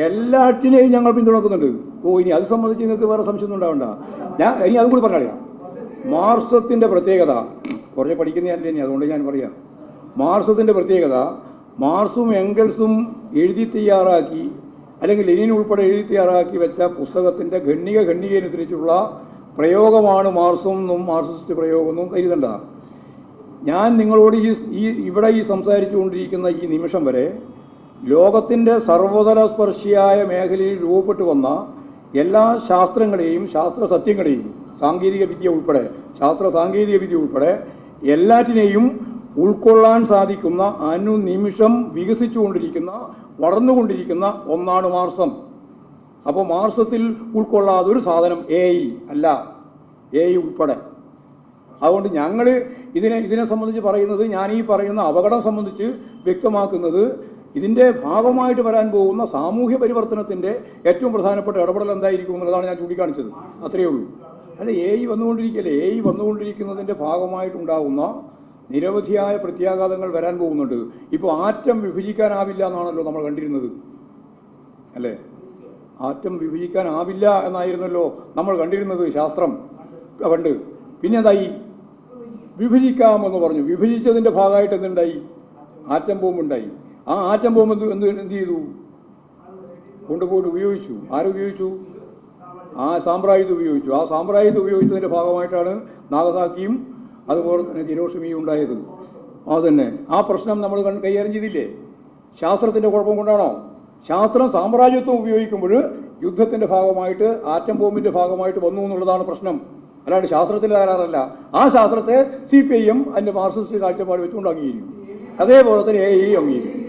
എല്ലാറ്റിനെയും ഞങ്ങൾ പിന്തുണക്കുന്നുണ്ട്. ഓ ഇനി അത് സംബന്ധിച്ച് നിങ്ങൾക്ക് വേറെ സംശയമൊന്നും ഉണ്ടാവണ്ട. ഞാൻ ഇനി അതും കൂടി പറഞ്ഞാളിയാ മാർസത്തിന്റെ പ്രത്യേകത കുറച്ച് ഞാൻ ഇനി? അതുകൊണ്ട് ഞാൻ പറയാം. മാർസത്തിന്റെ പ്രത്യേകത മാർസും എംഗൽസും എഴുതി തയ്യാറാക്കി അല്ലെങ്കിൽ ലെനിൻ ഉൾപ്പെടെ എഴുതി തയ്യാറാക്കി വെച്ച പുസ്തകത്തിന്റെ ഖണ്ണിക ഖണ്ണികയനുസരിച്ചുള്ള പ്രയോഗമാണ് മാർസും എന്നും മാർസിസ്റ്റ് പ്രയോഗം എന്നും കരുതണ്ട ഞാൻ നിങ്ങളോട് ഈ ഇവിടെ ഈ സംസാരിച്ചുകൊണ്ടിരിക്കുന്ന ഈ നിമിഷം വരെ ലോകത്തിന്റെ സർവതല സ്പർശിയായ മേഖലയിൽ രൂപപ്പെട്ടു വന്ന എല്ലാ ശാസ്ത്രങ്ങളെയും ശാസ്ത്ര സത്യങ്ങളെയും സാങ്കേതിക വിദ്യ ഉൾപ്പെടെ ശാസ്ത്ര സാങ്കേതിക വിദ്യ ഉൾപ്പെടെ എല്ലാറ്റിനെയും ഉൾക്കൊള്ളാൻ സാധിക്കുന്ന അനുനിമിഷം വികസിച്ചുകൊണ്ടിരിക്കുന്ന വളർന്നുകൊണ്ടിരിക്കുന്ന ഒന്നാണ് മാർസം. അപ്പോൾ മാർസത്തിൽ ഉൾക്കൊള്ളാതെ ഒരു സാധനം എ അല്ല എ ഉൾപ്പെടെ. അതുകൊണ്ട് ഞങ്ങൾ ഇതിനെ ഇതിനെ സംബന്ധിച്ച് പറയുന്നത് ഞാൻ ഈ പറയുന്ന അപകടം സംബന്ധിച്ച് വ്യക്തമാക്കുന്നത് ഇതിന്റെ ഭാഗമായിട്ട് വരാൻ പോകുന്ന സാമൂഹ്യ പരിവർത്തനത്തിന്റെ ഏറ്റവും പ്രധാനപ്പെട്ട ഇടപെടൽ എന്തായിരിക്കും എന്നുള്ളതാണ് ഞാൻ ചൂണ്ടിക്കാണിച്ചത്. അത്രയേ ഉള്ളൂ. അല്ല എ ഐ വന്നുകൊണ്ടിരിക്കുകയല്ലേ എ ഐ വന്നുകൊണ്ടിരിക്കുന്നതിന്റെ ഭാഗമായിട്ടുണ്ടാകുന്ന നിരവധിയായ പ്രത്യാഘാതങ്ങൾ വരാൻ പോകുന്നുണ്ട്. ഇപ്പോൾ ആറ്റം വിഭജിക്കാനാവില്ല എന്നാണല്ലോ നമ്മൾ കണ്ടിരുന്നത്. അല്ലേ? ആറ്റം വിഭജിക്കാനാവില്ല എന്നായിരുന്നല്ലോ നമ്മൾ കണ്ടിരുന്നത് ശാസ്ത്രം. പണ്ട്. പിന്നെ എന്തായി? വിഭജിക്കാമെന്ന് പറഞ്ഞു. വിഭജിച്ചതിന്റെ ഭാഗമായിട്ട് എന്തുണ്ടായി? ആറ്റം ബോംബ് ഉണ്ടായി ആ ആറ്റം ബോംബ് എന്ത് എന്ത് എന്ത് ചെയ്തു? കൊണ്ടുപോയിട്ട് ഉപയോഗിച്ചു. ആരുപയോഗിച്ചു ആ സാമ്പ്രായുധം ഉപയോഗിച്ചു. ആ സാമ്പ്രായുധം ഉപയോഗിച്ചതിന്റെ ഭാഗമായിട്ടാണ് നാഗസാക്കിയും അതുപോലെ തന്നെ ഹിരോഷിമയും ഉണ്ടായത്. തന്നെ. ആ പ്രശ്നം നമ്മൾ കൈകാര്യം ചെയ്തില്ലേ? ശാസ്ത്രത്തിന്റെ കുഴപ്പം കൊണ്ടാണോ? ശാസ്ത്രം സാമ്രാജ്യത്വം ഉപയോഗിക്കുമ്പോൾ യുദ്ധത്തിന്റെ ഭാഗമായിട്ട് ആറ്റം ബോംബിന്റെ ഭാഗമായിട്ട് വന്നു എന്നുള്ളതാണ് പ്രശ്നം. അല്ലാണ്ട് ശാസ്ത്രത്തിന്റെ തകരാറല്ല. ആ ശാസ്ത്രത്തെ സി പി ഐ എം അതിന്റെ മാർക്സിസ്റ്റ് കാഴ്ചപ്പാട് വെച്ചുകൊണ്ട് അംഗീകരിക്കും. അതേപോലെ തന്നെ എ ഐ അംഗീകരിക്കും.